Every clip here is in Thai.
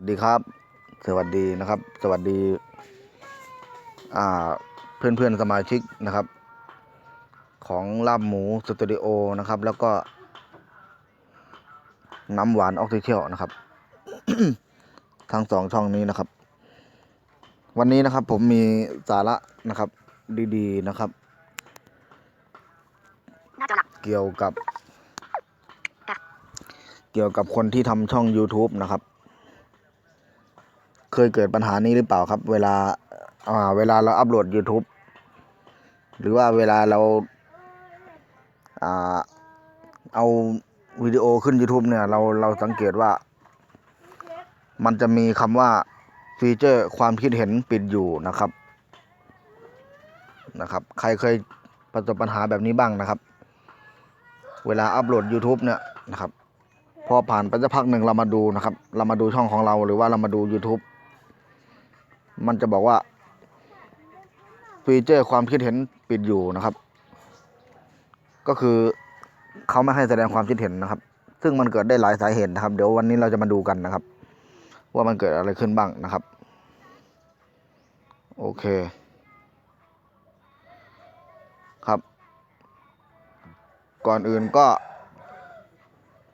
สวัสดีครับ สวัสดีนะครับ สวัสดีอ่าเพื่อนเพื่อนสมาชิกนะครับ ของลาบหมูสตูดิโอนะครับ แล้วก็ น้ำหวานออกซิเชียลนะครับ ทั้งสองช่องนี้นะครับ วันนี้นะครับผมมีสาระนะครับ ดีๆนะครับ เกี่ยวกับ เกี่ยวกับคนที่ทำช่อง YouTube นะครับ เคยเกิดปัญหานี้หรือเปล่าครับ เวลาอ่าเวลาเราอัปโหลด YouTube หรือว่าเวลาเราอ่าเอาวิดีโอขึ้น YouTube เนี่ย เราเราสังเกตว่า มันจะมีคำว่าฟีเจอร์ความคิดเห็นปิดอยู่นะครับนะครับ ใครเคยประสบปัญหาแบบนี้บ้างนะครับ เวลาอัปโหลด YouTube เนี่ยนะครับ พอผ่านไปสักพักหนึ่งเรามาดูนะครับ เรามาดูช่องของเราหรือว่าเรามาดู YouTube มันจะบอกว่าฟีเจอร์ความคิดเห็นปิดอยู่นะครับ ก็คือเขาไม่ให้แสดงความคิดเห็นนะครับ ซึ่งมันเกิดได้หลายสาเหตุนะครับ เดี๋ยววันนี้เราจะมาดูกันนะครับ ว่ามันเกิดอะไรขึ้นบ้างนะครับ โอเค ครับ ก่อนอื่นก็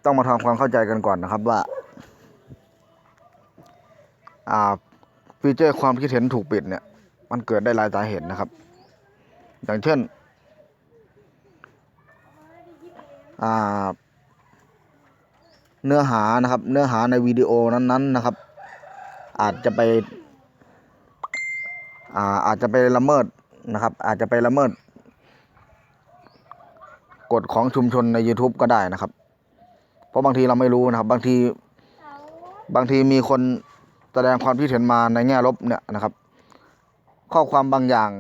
ต้องมาทำความเข้าใจกันก่อนนะครับว่า อ่า ฟีเจอร์ความคิดเห็นถูกปิดเนี่ย มันเกิดได้หลายสาเหตุนะครับ อย่างเช่นเนื้อหานะครับ เนื้อหาในวิดีโอนั้นๆนะครับ อาจจะไปอาอาจจะไปละเมิดนะครับ อาจจะไปละเมิด กฎของชุมชนใน YouTube ก็ได้นะครับ เพราะบางทีเราไม่รู้นะครับ บางทีบางทีมีคน แสดงความคิดเห็นมาในแง่ลบเนี่ยนะครับ ข้อความบางอย่าง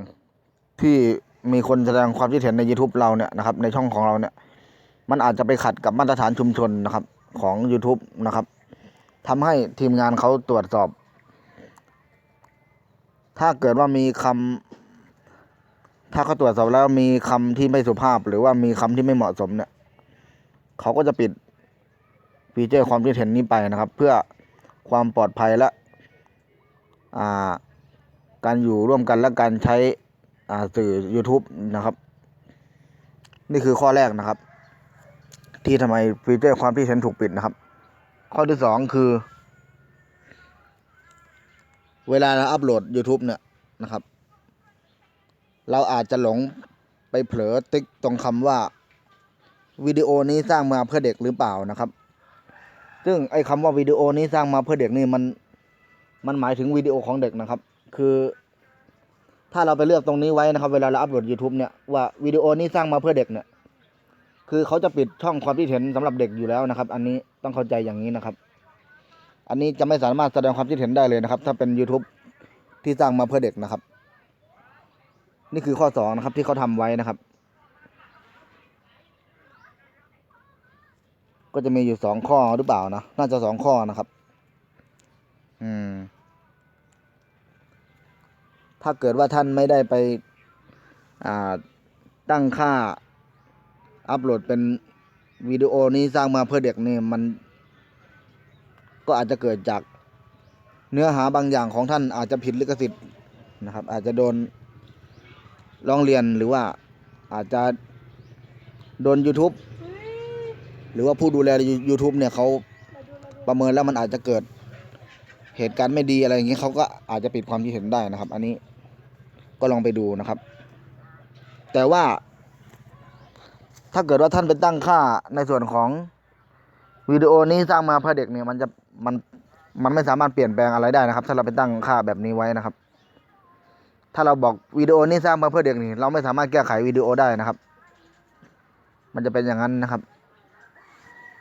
ที่มีคนแสดงความคิดเห็นใน YouTube เราเนี่ยนะครับในช่องของเราเนี่ย มันอาจจะไปขัดกับมาตรฐานชุมชนนะครับของ YouTube นะครับทำให้ทีมงานเขาตรวจสอบ ถ้าเกิดว่ามีคำถ้าเขาตรวจสอบแล้วมีคำที่ไม่สุภาพ หรือว่ามีคำที่ไม่เหมาะสมเนี่ยเขาก็จะปิดฟีเจอร์ความคิดเห็นนี้ไปนะครับ เพื่อความปลอดภัยและ การอยู่ร่วมกันและการใช้สื่อ YouTube นะครับ นี่คือข้อแรกนะครับ ที่ทำไมฟีเจอร์ความคิดเห็นถูกปิดนะครับ ข้อที่สองคือ เวลาเราอัปโหลด YouTube เนี่ยนะครับ เราอาจจะหลงไปเผลอติ๊กตรงคำว่าวิดีโอนี้สร้างมาเพื่อเด็กหรือเปล่านะครับ ซึ่งไอ้คำว่าวิดีโอนี้สร้างมาเพื่อเด็กนี่มัน มันหมายถึงวิดีโอของเด็กนะครับ คือ ถ้าเราไปเลือกตรงนี้ไว้นะครับ เวลาเราอัปโหลด YouTube เนี่ยว่าวิดีโอนี้สร้างมาเพื่อเด็กเนี่ย คือเขาจะปิดช่องความคิดเห็นสำหรับเด็กอยู่แล้วนะครับ อันนี้ต้องเข้าใจอย่างนี้นะครับ อันนี้จะไม่สามารถแสดงความคิดเห็นได้เลยนะครับ ถ้าเป็น YouTube ที่สร้างมาเพื่อเด็กนะครับ นี่คือข้อสองนะครับที่เขาทำไว้นะครับ ก็จะมีอยู่สองข้อหรือเปล่านะน่าจะสองข้อนะครับ อืม ถ้าเกิดว่าท่านไม่ได้ไปตั้งค่าอัปโหลดเป็นวิดีโอนี้สร้างมาเพื่อเด็กนี่มัน ก็อาจจะเกิดจากเนื้อหาบางอย่างของท่านอาจจะผิดลิขสิทธิ์นะครับ อาจจะโดนร้องเรียนหรือว่าอาจจะโดน YouTube หรือว่าผู้ดูแล YouTube เนี่ยเขาประเมินแล้วมันอาจจะเกิดเหตุการณ์ไม่ดีอะไรอย่างนี้เขาก็อาจจะปิดความคิดเห็นได้นะครับ อันนี้ ก็ลองไปดูนะครับ แต่ว่า ถ้าเกิดว่าท่านไปตั้งค่าในส่วนของวิดีโอนี้สร้างมาเพื่อเด็กเนี่ยมันจะมันมันไม่สามารถเปลี่ยนแปลงอะไรได้นะครับ ถ้าเราไปตั้งค่าแบบนี้ไว้นะครับ ถ้าเราบอกวิดีโอนี้สร้างมาเพื่อเด็กนี่เราไม่สามารถแก้ไขวิดีโอได้นะครับ มันจะเป็นอย่างนั้นนะครับ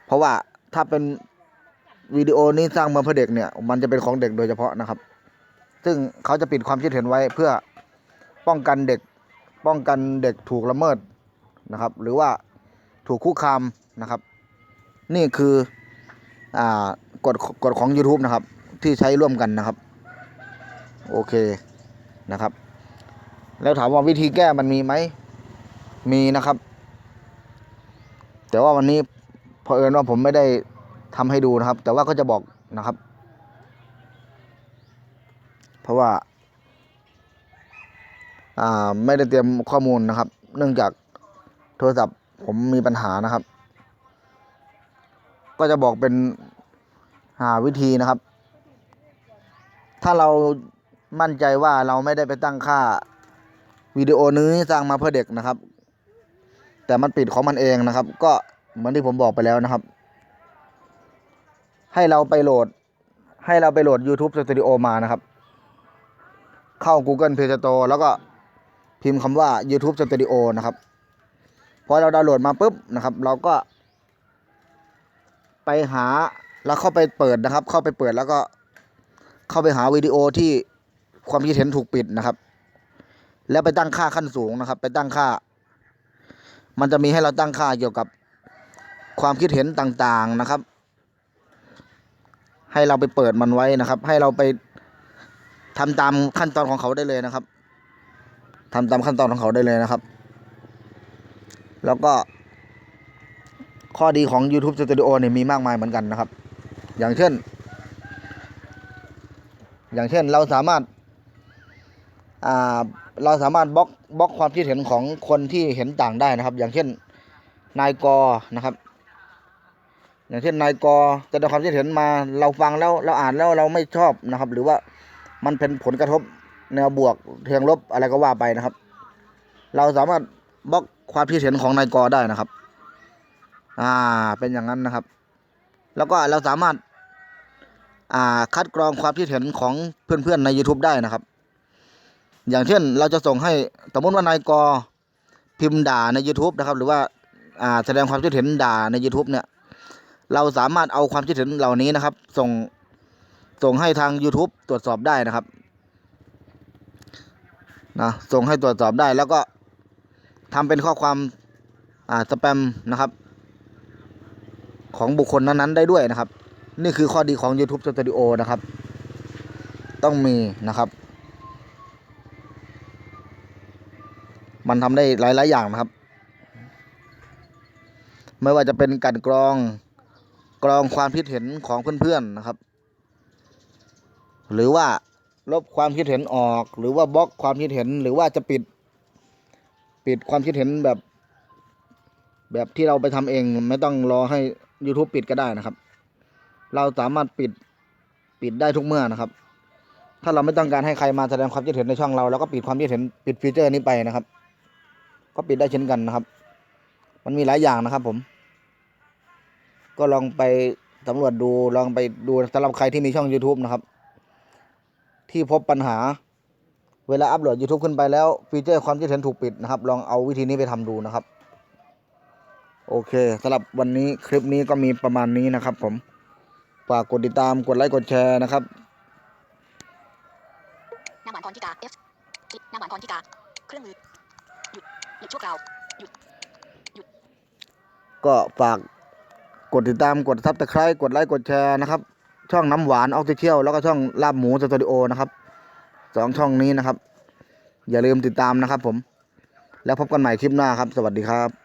เพราะว่าถ้าเป็นวิดีโอนี้สร้างมาเพื่อเด็กเนี่ย มันจะเป็นของเด็กโดยเฉพาะนะครับ ซึ่งเขาจะปิดความคิดเห็นไว้เพื่อ ป้องกันเด็กป้องกันเด็กถูกละเมิดนะครับ หรือว่าถูกคุกคามนะครับ นี่คืออ่ากฎกฎของ YouTube นะครับ ที่ใช้ร่วมกันนะครับ โอเคนะครับ แล้วถามว่าวิธีแก้มันมีไหมมีนะครับ แต่ว่าวันนี้เอิญว่าผมไม่ได้ทำให้ดูนะครับ แต่ว่าก็จะบอกนะครับ เพราะว่า ไม่ได้เตรียมข้อมูลนะครับ เนื่องจากโทรศัพท์ผมมีปัญหานะครับ ก็จะบอกเป็นหาวิธีนะครับ ถ้าเรามั่นใจว่าเราไม่ได้ไปตั้งค่าวิดีโอนี้สร้างมาเพื่อเด็กนะครับ แต่มันปิดของมันเองนะครับ ก็เหมือนที่ผมบอกไปแล้วนะครับ ให้เราไปโหลด ให้เราไปโหลด YouTube Studio มานะครับ เข้า Google Play Store แล้วก็ พิมพ์คำว่า YouTube Studio นะครับ พอเราดาวน์โหลดมาปุ๊บนะครับ เราก็ ไปหาแล้วเข้าไปเปิดนะครับ เข้าไปเปิดแล้วก็เข้าไปหาวิดีโอที่ความคิดเห็นถูกปิดนะครับ แล้วไปตั้งค่าขั้นสูงนะครับ ไปตั้งค่า มันจะมีให้เราตั้งค่าเกี่ยวกับความคิดเห็นต่างๆนะครับ ให้เราไปเปิดมันไว้นะครับ ให้เราไปทำตามขั้นตอนของเขาได้เลยนะครับ ทำตามขั้นตอนของเขาได้เลยนะครับ แล้วก็ ข้อดีของ YouTube Studio เนี่ยมีมากมายเหมือนกันนะครับ อย่างเช่น อย่างเช่นเราสามารถอ่าเราสามารถบล็อกบล็อกความคิดเห็นของคนที่เห็นต่างได้นะครับ อย่างเช่นนายกนะครับ อย่างเช่นนายกแสดงความคิดเห็นมาเราฟังแล้วเราอ่านแล้วเราไม่ชอบนะครับ หรือว่ามันเป็นผลกระทบ แนวบวกเชิงลบอะไรก็ว่าไปนะครับ เราสามารถบล็อกความคิดเห็นของนายกได้นะครับ อ่า เป็นอย่างนั้นนะครับ แล้วก็เราสามารถ อ่า คัดกรองความคิดเห็นของเพื่อนๆใน YouTube ได้นะครับ อย่างเช่นเราจะส่งให้สมมติว่านายกพิมพ์ด่าใน YouTube นะครับ หรือว่า อ่า แสดงความคิดเห็นด่าใน YouTube เนี่ย เราสามารถเอาความคิดเห็นเหล่านี้นะครับ ส่ง ส่งให้ทาง YouTube ตรวจสอบได้นะครับ นะส่งให้ตรวจสอบได้แล้วก็ทำเป็นข้อความอ่าสแปมนะครับ ของบุคคลนั้นๆได้ด้วยนะครับ นี่คือข้อดีของ YouTube Studio นะครับ ต้องมีนะครับ มันทำได้หลาย ๆ อย่างนะครับ ไม่ว่าจะเป็นกลันกรองกรองความคิดเห็นของเพื่อน ๆ นะครับ หรือว่า ลบความคิดเห็นออก หรือว่าบล็อกความคิดเห็นหรือว่าจะปิด ปิดความคิดเห็นแบบ แบบที่เราไปทำเองไม่ต้องรอให้ YouTube ปิดก็ได้นะครับ เราสามารถปิดปิดได้ทุกเมื่อนะครับ ถ้าเราไม่ต้องการให้ใครมาแสดงความคิดเห็นในช่องเราเราก็ปิดความคิดเห็นปิดฟีเจอร์นี้ไปนะครับ ก็ปิดได้เช่นกันนะครับ มันมีหลายอย่างนะครับ ผม ก็ลองไปสำรวจดูลองไปดูสำหรับใครที่มีช่อง YouTube นะครับ ที่พบปัญหาเวลาอัปโหลด YouTube ขึ้นไปแล้ว ฟีเจอร์ความคิดเห็นถูกปิดนะครับ ลองเอาวิธีนี้ไปทำดูนะครับ โอเคสำหรับวันนี้คลิปนี้ก็มีประมาณนี้นะครับผมฝากกดติดตามกดไลค์กดแชร์นะครับน้ำหวานพรทิกา F น้ำหวานพรทิกา เครื่องมือ หยุด หยุดชั่วคราวก็ฝากกดติดตามกดซับสไครต์กดไลค์กดแชร์นะครับ ช่องน้ำหวานออฟฟิเชียลแล้วก็ช่องลาบหมูสตูดิโอนะครับสองช่องนี้นะครับ อย่าลืมติดตามนะครับผม แล้วพบกันใหม่คลิปหน้าครับ สวัสดีครับ